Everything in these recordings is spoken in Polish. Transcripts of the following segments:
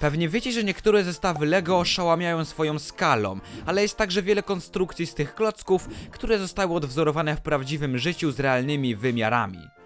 Pewnie wiecie, że niektóre zestawy LEGO oszałamiają swoją skalą, ale jest także wiele konstrukcji z tych klocków, które zostały odwzorowane w prawdziwym życiu z realnymi wymiarami.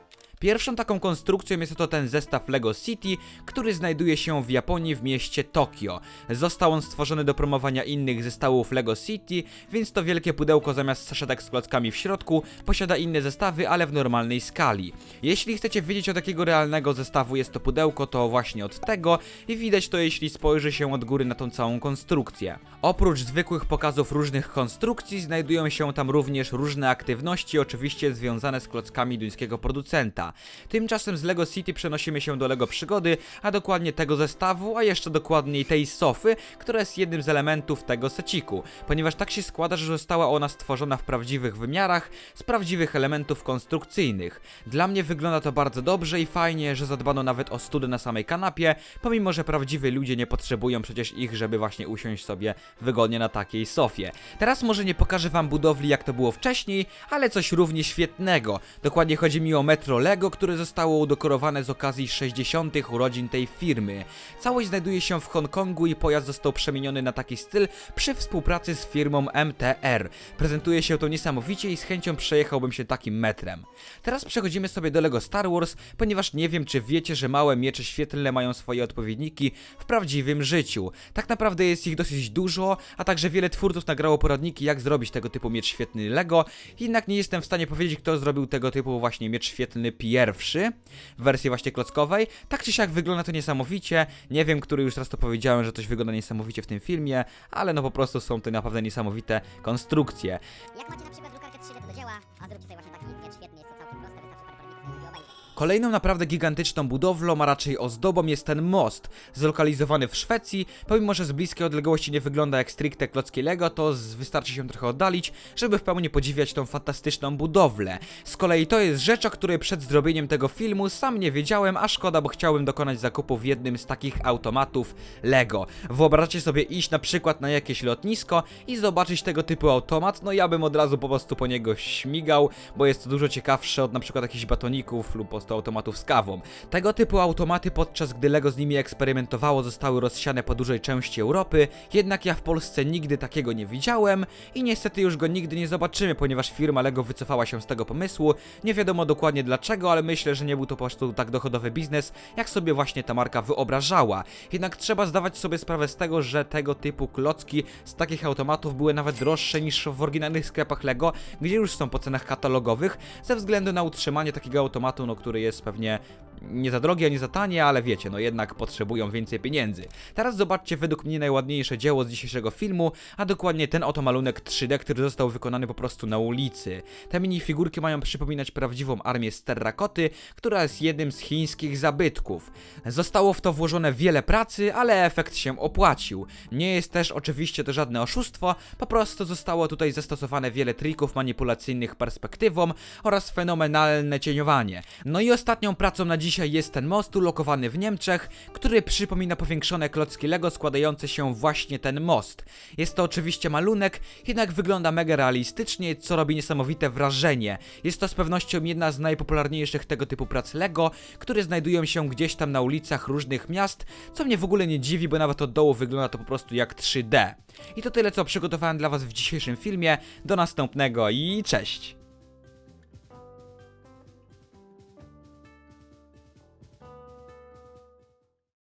Pierwszą taką konstrukcją jest to ten zestaw LEGO City, który znajduje się w Japonii w mieście Tokio. Został on stworzony do promowania innych zestawów LEGO City, więc to wielkie pudełko zamiast saszetek z klockami w środku posiada inne zestawy, ale w normalnej skali. Jeśli chcecie wiedzieć od jakiego realnego zestawu jest to pudełko, to właśnie od tego i widać to jeśli spojrzy się od góry na tą całą konstrukcję. Oprócz zwykłych pokazów różnych konstrukcji znajdują się tam również różne aktywności, oczywiście związane z klockami duńskiego producenta. Tymczasem z LEGO City przenosimy się do LEGO Przygody, a dokładnie tego zestawu, a jeszcze dokładniej tej sofy, która jest jednym z elementów tego seciku, ponieważ tak się składa, że została ona stworzona w prawdziwych wymiarach, z prawdziwych elementów konstrukcyjnych. Dla mnie wygląda to bardzo dobrze i fajnie, że zadbano nawet o study na samej kanapie, pomimo że prawdziwi ludzie nie potrzebują przecież ich, żeby właśnie usiąść sobie wygodnie na takiej sofie. Teraz może nie pokażę wam budowli jak to było wcześniej, ale coś równie świetnego. Dokładnie chodzi mi o Metro Lego, które zostało udekorowane z okazji 60. urodzin tej firmy. Całość znajduje się w Hongkongu i pojazd został przemieniony na taki styl przy współpracy z firmą MTR. Prezentuje się to niesamowicie i z chęcią przejechałbym się takim metrem. Teraz przechodzimy sobie do Lego Star Wars, ponieważ nie wiem czy wiecie, że małe miecze świetlne mają swoje odpowiedniki w prawdziwym życiu. Tak naprawdę jest ich dosyć dużo, a także wiele twórców nagrało poradniki jak zrobić tego typu miecz świetlny Lego, jednak nie jestem w stanie powiedzieć kto zrobił tego typu właśnie miecz świetlny pierwszy w wersji właśnie klockowej. Tak czy siak wygląda to niesamowicie. Nie wiem, który już raz to powiedziałem, że coś wygląda niesamowicie w tym filmie, ale no po prostu są to naprawdę niesamowite konstrukcje. Jak macie na przykład drukarkę 3D, to do dzieła, a właśnie taki jest to całkiem proste, wystarczy parę obejrzeć. Kolejną naprawdę gigantyczną budowlą, a raczej ozdobą jest ten most, zlokalizowany w Szwecji. Pomimo, że z bliskiej odległości nie wygląda jak stricte klocki Lego, to wystarczy się trochę oddalić, żeby w pełni podziwiać tą fantastyczną budowlę. Z kolei to jest rzecz, o której przed zrobieniem tego filmu sam nie wiedziałem, a szkoda, bo chciałem dokonać zakupu w jednym z takich automatów Lego. Wyobraźcie sobie iść na przykład na jakieś lotnisko i zobaczyć tego typu automat, no ja bym od razu po prostu po niego śmigał, bo jest to dużo ciekawsze od na przykład jakichś batoników lub po automatów z kawą. Tego typu automaty podczas gdy Lego z nimi eksperymentowało zostały rozsiane po dużej części Europy, jednak ja w Polsce nigdy takiego nie widziałem i niestety już go nigdy nie zobaczymy, ponieważ firma Lego wycofała się z tego pomysłu. Nie wiadomo dokładnie dlaczego, ale myślę, że nie był to po prostu tak dochodowy biznes, jak sobie właśnie ta marka wyobrażała. Jednak trzeba zdawać sobie sprawę z tego, że tego typu klocki z takich automatów były nawet droższe niż w oryginalnych sklepach Lego, gdzie już są po cenach katalogowych, ze względu na utrzymanie takiego automatu, no który jest pewnie nie za drogi, ani za tanie, ale wiecie, no jednak potrzebują więcej pieniędzy. Teraz zobaczcie według mnie najładniejsze dzieło z dzisiejszego filmu, a dokładnie ten oto malunek 3D, który został wykonany po prostu na ulicy. Te minifigurki mają przypominać prawdziwą armię z terrakoty, która jest jednym z chińskich zabytków. Zostało w to włożone wiele pracy, ale efekt się opłacił. Nie jest też oczywiście to żadne oszustwo, po prostu zostało tutaj zastosowane wiele trików manipulacyjnych perspektywą oraz fenomenalne cieniowanie. No i ostatnią pracą na dzisiaj jest ten most ulokowany w Niemczech, który przypomina powiększone klocki Lego składające się właśnie ten most. Jest to oczywiście malunek, jednak wygląda mega realistycznie, co robi niesamowite wrażenie. Jest to z pewnością jedna z najpopularniejszych tego typu prac Lego, które znajdują się gdzieś tam na ulicach różnych miast, co mnie w ogóle nie dziwi, bo nawet od dołu wygląda to po prostu jak 3D. I to tyle, co przygotowałem dla Was w dzisiejszym filmie. Do następnego i cześć!